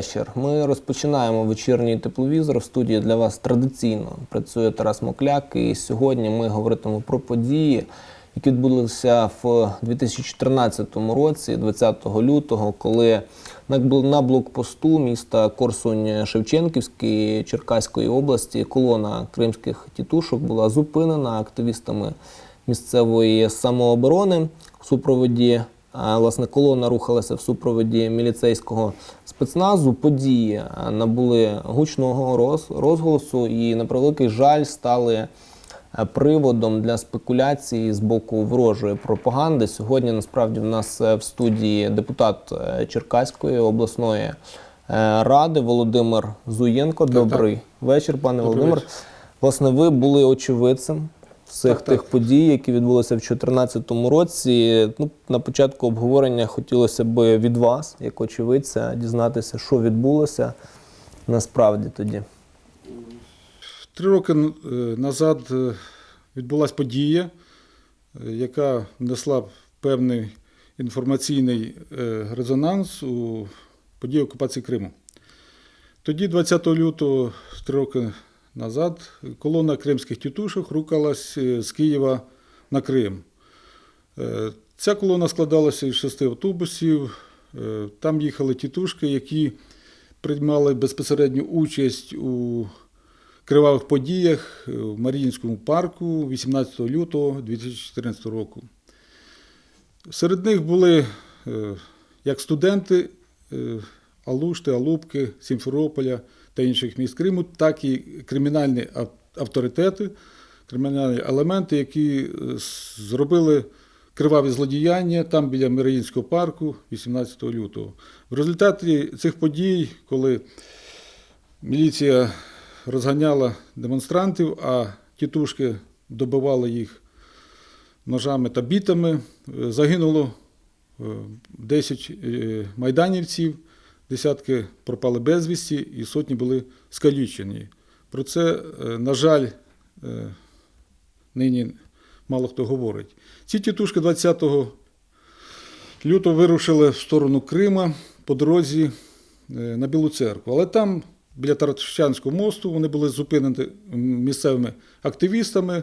вечір. Ми розпочинаємо вечірній тепловізор. В студії для вас традиційно працює Тарас Мокляк. І сьогодні ми говоритимемо про події, які відбулися в 2014 році, 20 лютого, коли на блокпосту міста Корсунь Шевченківської Черкаської області колона кримських тітушок була зупинена активістами місцевої самооборони в супроводі. Власне, колона рухалася в супроводі міліцейського спецназу. Події набули гучного роз- розголосу і, на превеликий жаль, стали е, приводом для спекуляції з боку ворожої пропаганди. Сьогодні насправді в нас е, в студії депутат е, Черкаської обласної е, ради Володимир Зуєнко. Добрий вечір, пане Добрий Володимир. вечір. Власне, ви були очевидцем всіх Так, тих так. подій, які відбулися в 2014 році. Ну, на початку обговорення хотілося б від вас, як очевидця, дізнатися, що відбулося насправді тоді. Три роки е, назад е, відбулася подія, е, яка внесла певний інформаційний резонанс у події окупації Криму. Тоді, 20 лютого, три роки назад, колона кримських тітушок рухалась е, з Києва на Крим. Е, Ця колона складалася із шести автобусів. Е, Там їхали тітушки, які приймали безпосередню участь у кривавих подіях в Маріїнському парку 18 лютого 2014 року. Серед них були як студенти Алушти, Алубки, Сімферополя та інших міст Криму, так і кримінальні авторитети, кримінальні елементи, які е, зробили криваві злодіяння там біля Маріїнського парку 18 лютого. В результаті цих подій, коли міліція розганяла демонстрантів, а тітушки добивали їх ножами та бітами. Е, Загинуло е, 10 е, майданівців, десятки пропали безвісті і сотні були скалічені. Про це, е, на жаль, е, нині мало хто говорить. Ці тітушки 20 лютого вирушили в сторону Крима по дорозі е, на Білу церкву. Але там, біля Таращанського мосту, вони були зупинені місцевими активістами.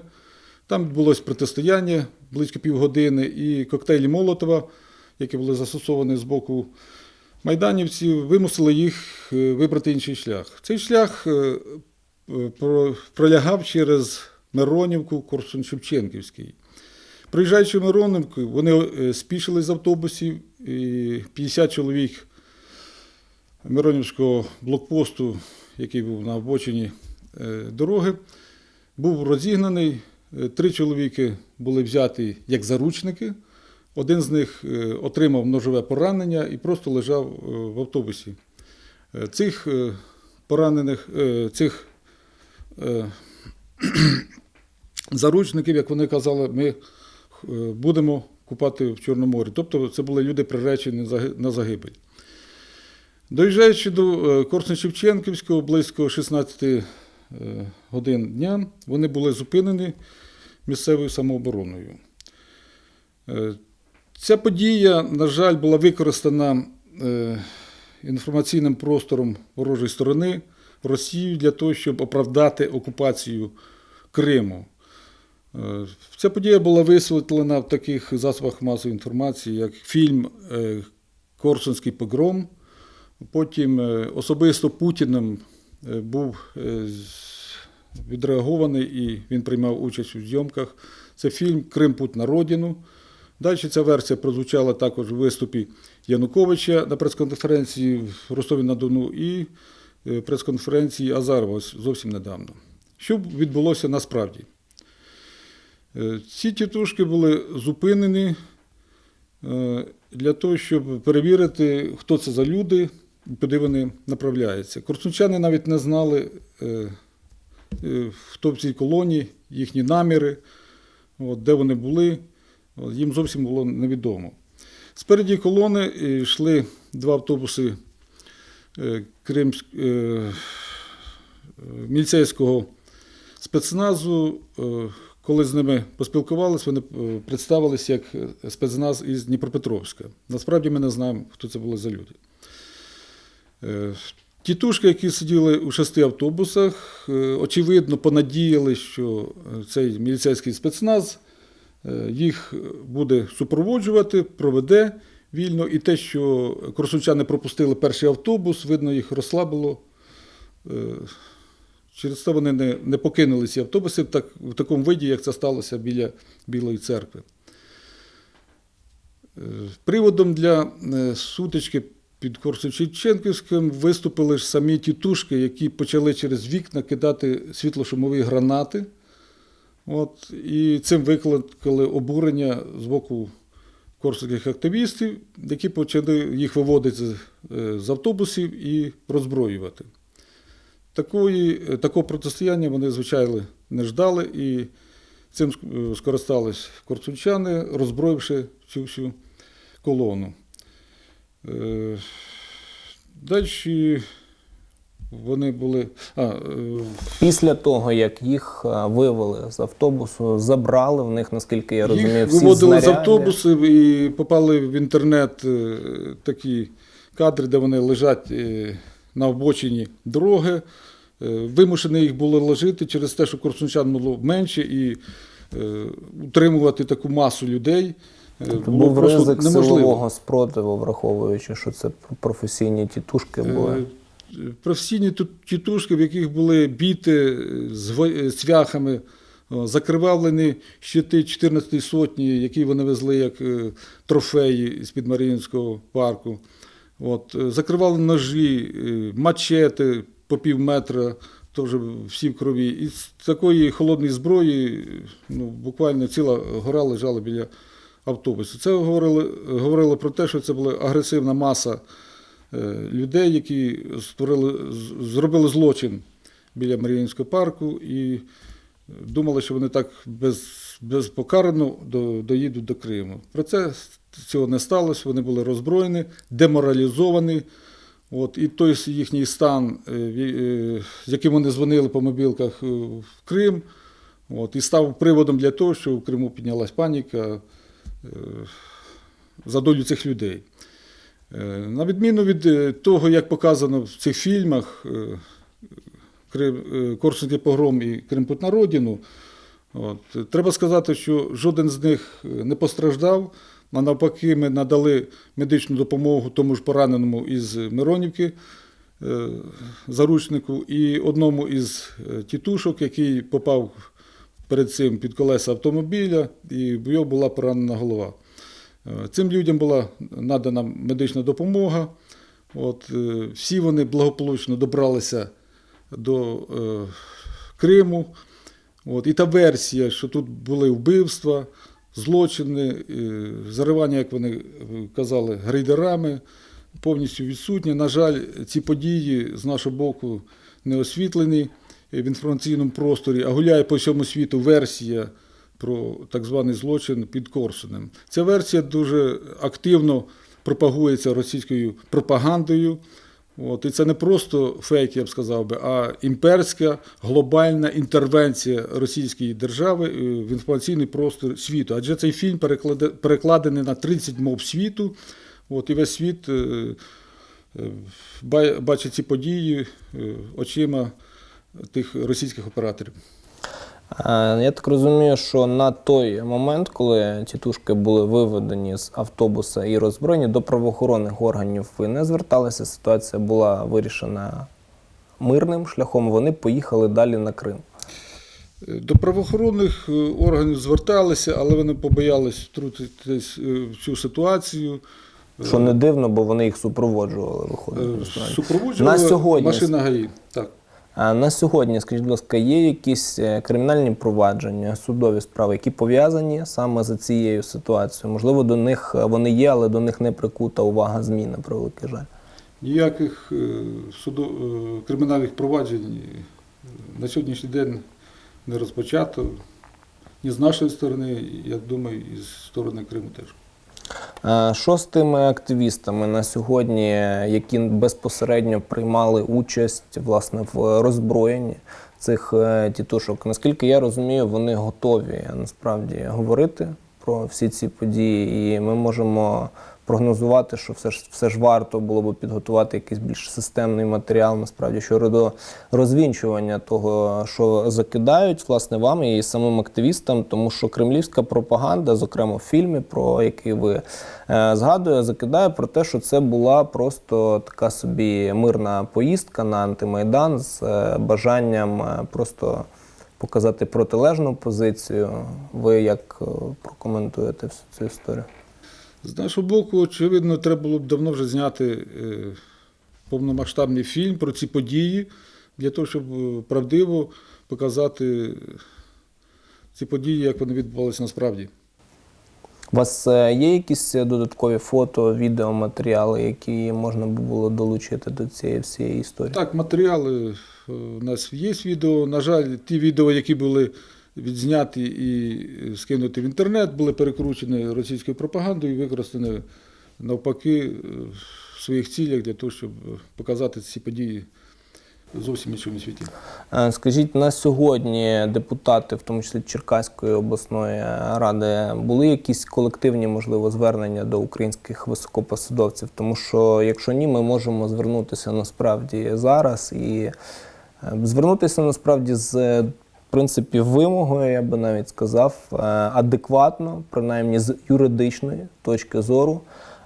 Там відбулось протистояння близько півгодини, і коктейлі Молотова, які були застосовані з боку майданівців, вимусили їх е, вибрати інший шлях. Цей шлях е, е, про- пролягав через Миронівку, Корсун-Шевченківський. Приїжджаючи в Миронівку, вони спішили з автобусів, і 50 чоловік Миронівського блокпосту, який був на обочині дороги, був розігнаний. Три чоловіки були взяті як заручники. Один з них е, отримав ножове поранення і просто лежав е, в автобусі. Е, Цих поранених, цих заручників, як вони казали, ми будемо купати в Чорному морі. Тобто це були люди приречені на загибель. Доїжджаючи до Корсун-Шевченківського близько 16 е, годин дня, вони були зупинені місцевою самообороною. Ця подія, на жаль, була використана е, інформаційним простором ворожої сторони Росією для того, щоб оправдати окупацію Криму. Е, Ця подія була висвітлена в таких засобах масової інформації, як фільм е, Корсунський погром. Потім особисто Путіним був відреагований і він приймав участь у зйомках. Це фільм Крим путь на родину. Далі ця версія прозвучала також у виступі Януковича на прес-конференції в Ростові-на-Дону і е, прес-конференції Азарова зовсім недавно. Що відбулося насправді? Е, Ці тітушки були зупинені е, для того, щоб перевірити, хто це за люди і куди вони направляються. Корсунчани навіть не знали, хто в цій колонії, їхні наміри, де вони були. Їм зовсім було невідомо. Спереді колони йшли два автобуси е, Кримськ, е, міліцейського спецназу. Е, Коли з ними поспілкувалися, вони представилися як спецназ із Дніпропетровська. Насправді ми не знаємо, хто це були за люди. Тітушки, які сиділи у шести автобусах, очевидно, понадіяли, що цей міліцейський спецназ їх буде супроводжувати, проведе вільно. І те, що корсунчани пропустили перший автобус, видно, їх розслабило. Е, Через це вони не, не покинули ці автобуси так, в такому виді, як це сталося біля Білої церкви. Е, Приводом для е, сутички під Корсунченківським виступили ж самі тітушки, які почали через вікна кидати світлошумові гранати. От, і цим викликали обурення з боку корсунських активістів, які почали їх виводити з, е, автобусів і роззброювати. Такої, е, такого протистояння вони, звичайно, не ждали, і цим е, скористались корсунчани, роззброївши цю всю колону. Далі вони були. А, е, Після того, як їх е, вивели з автобусу, забрали в них, наскільки я розумію, їх всі виводили з автобусів і попали в інтернет е, такі кадри, де вони лежать на обочині дороги. Вимушені їх було ложити через те, що корсунчан було менше, і утримувати таку масу людей. Тобто було був ризик неможливо. силового спротиву, враховуючи, що це професійні тітушки були. Е, Професійні тітушки, в яких були біти е, з е, цвяхами, закривавлені щити 14 сотні, які вони везли як е, трофеї з-під Маріїнського парку. От, е, закривали ножі, е, мачети по пів метра, теж всі в крові. І з такої холодної зброї е, ну, буквально ціла гора лежала біля автобусу. Це говорило, говорило про те, що це була агресивна маса е, людей, які створили, зробили злочин біля Маріїнського парку і думали, що вони так без, безпокарано до, доїдуть до Криму. Про це цього не сталося, вони були роззброєні, деморалізовані. От, і той їхній стан, е, е, з яким вони дзвонили по мобілках е, в Крим, от, і став приводом для того, що в Криму піднялась паніка е, за долю цих людей. Е, На відміну від е, того, як показано в цих фільмах е, Корсунський погром і Крим путь на родину, от, треба сказати, що жоден з них не постраждав. А навпаки, ми надали медичну допомогу тому ж пораненому із Миронівки, заручнику, і одному із тітушок, який попав перед цим під колеса автомобіля, і в його була поранена голова. Цим людям була надана медична допомога. От, е, всі вони благополучно добралися до е, Криму. От, і та версія, що тут були вбивства, злочини, е, заривання, як вони е, казали, грейдерами, повністю відсутні. На жаль, ці події з нашого боку не освітлені в інформаційному просторі, а гуляє по всьому світу версія про так званий злочин під Корсунем. Ця версія дуже активно пропагується російською пропагандою. От, і це не просто фейк, я б сказав би, а імперська глобальна інтервенція російської держави е, в інформаційний простор світу. Адже цей фільм перекладений на 30 мов світу. От, і весь світ е, е, бачить ці події очима тих російських операторів. Е, Я так розумію, що на той момент, коли тітушки були виведені з автобуса і роззброєні, до правоохоронних органів ви не зверталися. Ситуація була вирішена мирним шляхом. Вони поїхали далі на Крим. До правоохоронних е, органів зверталися, але вони побоялись втрутитись е, в цю ситуацію. Що не дивно, бо вони їх супроводжували. Е, Виходить. насправді. Супроводжувала На сьогодні машина ГАІ. Так. На сьогодні, скажіть, будь ласка, є якісь е, кримінальні провадження, судові справи, які пов'язані саме за цією ситуацією? Можливо, до них е, вони є, але до них не прикута увага ЗМІ, на превеликий жаль. Ніяких е, судо, е, кримінальних проваджень на сьогоднішній день не розпочато. Ні з нашої сторони, я думаю, і з сторони Криму теж. А Що з тими активістами на сьогодні, які безпосередньо приймали участь власне в роззброєнні цих е, тітушок? Наскільки я розумію, вони готові насправді говорити про всі ці події, і ми можемо прогнозувати, що все ж все ж варто було б підготувати якийсь більш системний матеріал, насправді щодо розвінчування того, що закидають власне вам і самим активістам, тому що кремлівська пропаганда, зокрема в фільмі, про який ви е, згадує, закидає про те, що це була просто така собі мирна поїздка на антимайдан з е, бажанням е, просто показати протилежну позицію. Ви як прокоментуєте всю цю історію? З нашого боку, очевидно, треба було б давно вже зняти е, повномасштабний фільм про ці події, для того, щоб е, правдиво показати ці події, як вони відбувалися насправді. У вас е, є якісь додаткові фото, відеоматеріали, які можна було долучити до цієї всієї історії? Так, матеріали у нас є відео. На жаль, ті відео, які були відзняті і скинуті в інтернет, були перекручені російською пропагандою і використані навпаки е, в своїх цілях для того, щоб показати ці події зовсім іншому світі. Е, Скажіть, на сьогодні депутати, в тому числі Черкаської обласної ради, були якісь колективні, можливо, звернення до українських високопосадовців? Тому що, якщо ні, ми можемо звернутися насправді зараз і е, звернутися насправді з принципі вимогою, я би навіть сказав, е, адекватно, принаймні з юридичної точки зору.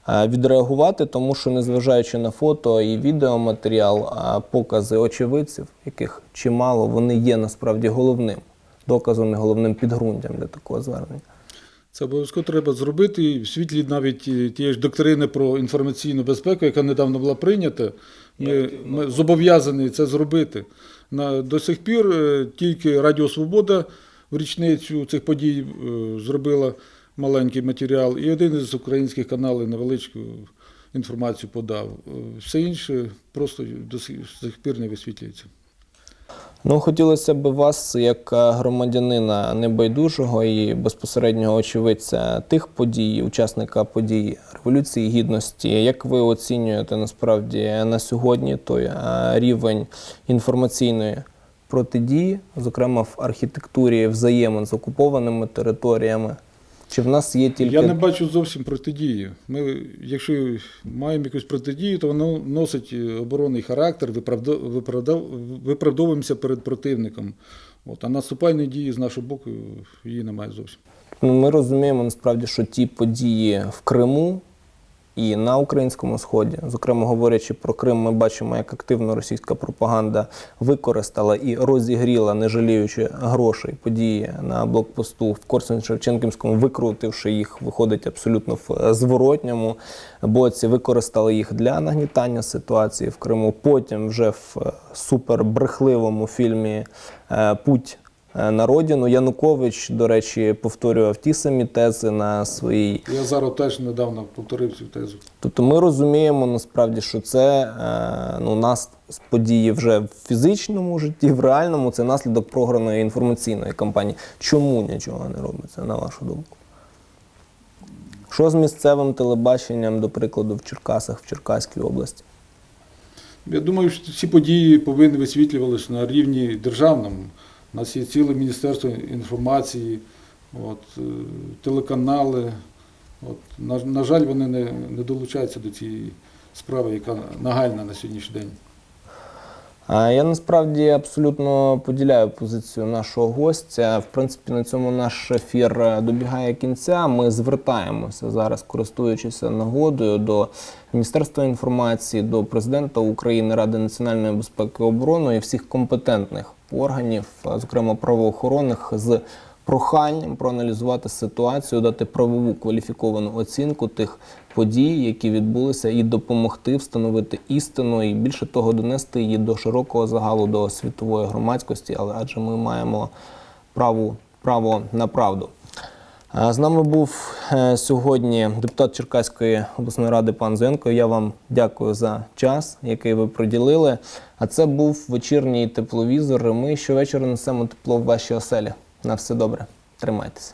е, Відреагувати, тому що незважаючи на фото і відеоматеріал, покази очевидців, яких чимало, вони є насправді головним доказом і головним підґрунтям для такого звернення. Це обов'язково треба зробити і в світлі навіть е, тієї ж доктрини про інформаційну безпеку, яка недавно була прийнята. Ми, ми зобов'язані це зробити. На, до сих пір е, тільки Радіо Свобода в річницю цих подій е, зробила маленький матеріал, і один із українських каналів невеличку інформацію подав. Все інше просто до сих пір не висвітлюється. Ну, хотілося б вас, як е, громадянина небайдужого і безпосереднього очевидця тих подій, учасника подій Революції Гідності, як ви оцінюєте насправді на сьогодні той е, рівень інформаційної протидії, зокрема в архітектурі взаємин з окупованими територіями? Чи в нас є тільки Я не бачу зовсім протидії. Ми, якщо маємо якусь протидію, то воно носить е, оборонний характер, виправда- виправда- виправдовуємося перед противником. От, а наступальні дії з нашого боку її немає зовсім. Ну, Ми розуміємо насправді, що ті події в Криму і на українському сході, зокрема говорячи про Крим, ми бачимо, як активно російська пропаганда використала і розігріла, не жаліючи грошей, події на блокпосту в Корсунь-Шевченківському, викрутивши їх, виходить абсолютно в зворотньому боці, використали їх для нагнітання ситуації в Криму. Потім вже в супербрехливому фільмі е, Путь на родину. Янукович, до речі, повторював ті самі тези на своїй. Я зараз теж недавно повторив цю тезу. Тобто ми розуміємо насправді, що це е, ну, нас події вже в фізичному житті, в реальному, це наслідок програної інформаційної кампанії. Чому нічого не робиться, на вашу думку? Що з місцевим телебаченням, до прикладу, в Черкасах, в Черкаській області? Я думаю, що ці події повинні висвітлювалися на рівні державному. У нас є ціле Міністерство інформації, от, е, телеканали. От, на, на жаль, вони не, не долучаються до цієї справи, яка нагальна на сьогоднішній день. Я насправді абсолютно поділяю позицію нашого гостя. В принципі, на цьому наш ефір е, добігає кінця. Ми звертаємося зараз, користуючись нагодою, до Міністерства інформації, до президента України, Ради національної безпеки і оборони і всіх компетентних органів, зокрема правоохоронних, з проханням проаналізувати ситуацію, дати правову кваліфіковану оцінку тих подій, які відбулися, і допомогти встановити істину, і більше того, донести її до широкого загалу, до світової громадськості, але адже ми маємо право, право на правду. З нами був сьогодні депутат Черкаської обласної ради пан Зенко. Я вам дякую за час, який ви приділили. А це був вечірній тепловізор. Ми щовечора несемо тепло в ваші оселі. На все добре. Тримайтеся.